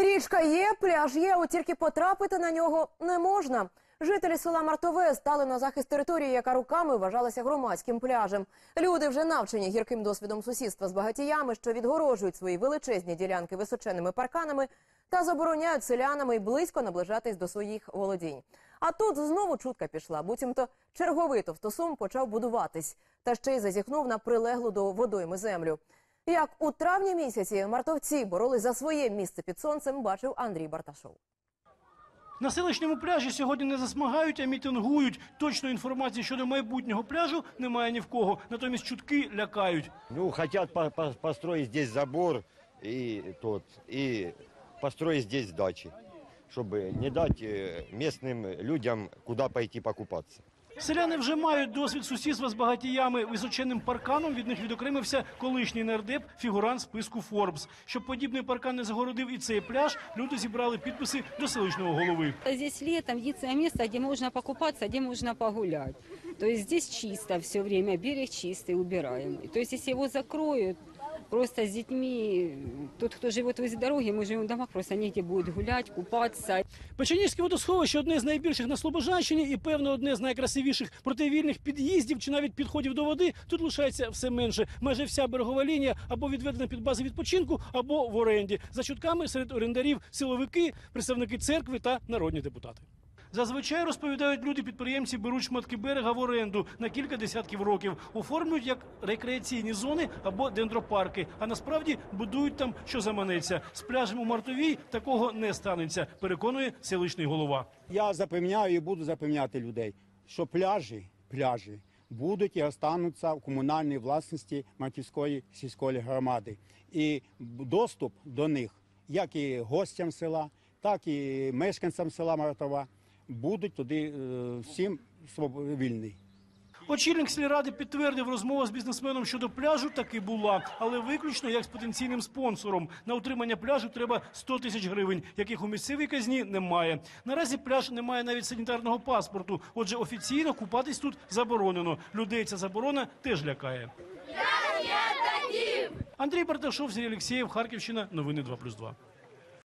Річка є, пляж є, от тільки потрапити на нього не можна. Жителі села Мартове стали на захист території, яка руками вважалася громадським пляжем. Люди вже навчені гірким досвідом сусідства з багатіями, що відгорожують свої величезні ділянки височеними парканами та забороняють селянами й близько наближатись до своїх володінь. А тут знову чутка пішла, буцімто черговий товстосум почав будуватись, та ще й зазіхнув на прилеглу до водойми землю. Як у травні місяці мартовці боролись за своє місце під сонцем, бачив Андрій Барташов. На селищному пляжі сьогодні не засмагають, а мітингують. Точної інформації щодо майбутнього пляжу немає ні в кого. Натомість чутки лякають. Ну, хотят по- по- построить здесь забор и тот, и построить здесь дачи, чтобы не дать э, местным людям куда пойти покупаться. Селяни вже мають досвід сусідства з багатіями. Височенним парканом від них відокремився колишній нардеп, фігурант списку Форбс. Щоб подібний паркан не загородив і цей пляж, люди зібрали підписи до селищного голови. Здесь летом единственное место, где можно покупаться, где можно погулять. То есть здесь чисто все время, берег чистый, убираемый. То есть если его закроют, просто с детьми, тот, кто живет возле дороги, мы живем в домах, просто негде будет гулять, купаться. Печенігське водосховище одне з найбільших на Слобожанщині і, певно, одне з найкрасивіших противільних під'їздів чи навіть підходів до води. Тут лишається все менше. Майже вся берегова лінія або відведена під бази відпочинку, або в оренді. За чутками серед орендарів силовики, представники церкви та народні депутати. Зазвичай розповідають люди, підприємці беруть шматки берега в оренду на кілька десятків років, оформлюють як рекреаційні зони або дендропарки. А насправді будують там, що заманеться. З пляжем у Мартовій такого не станеться, переконує селищний голова. Я запевняю і буду запевняти людей, що пляжі, пляжі будуть і остануться в комунальній власності Матівської сільської громади. І доступ до них, як і гостям села, так і мешканцям села Мартова, будуть туди е, всім вільний. Очільник сільради підтвердив розмову з бізнесменом щодо пляжу таки була, але виключно як з потенційним спонсором. На утримання пляжу треба 100 тисяч гривень, яких у місцевій казні немає. Наразі пляж не має навіть санітарного паспорту. Отже, офіційно купатись тут заборонено. Людей ця заборона теж лякає. Андрій Барташов, Сергій Алексєєв, Харківщина. Новини 2+,2.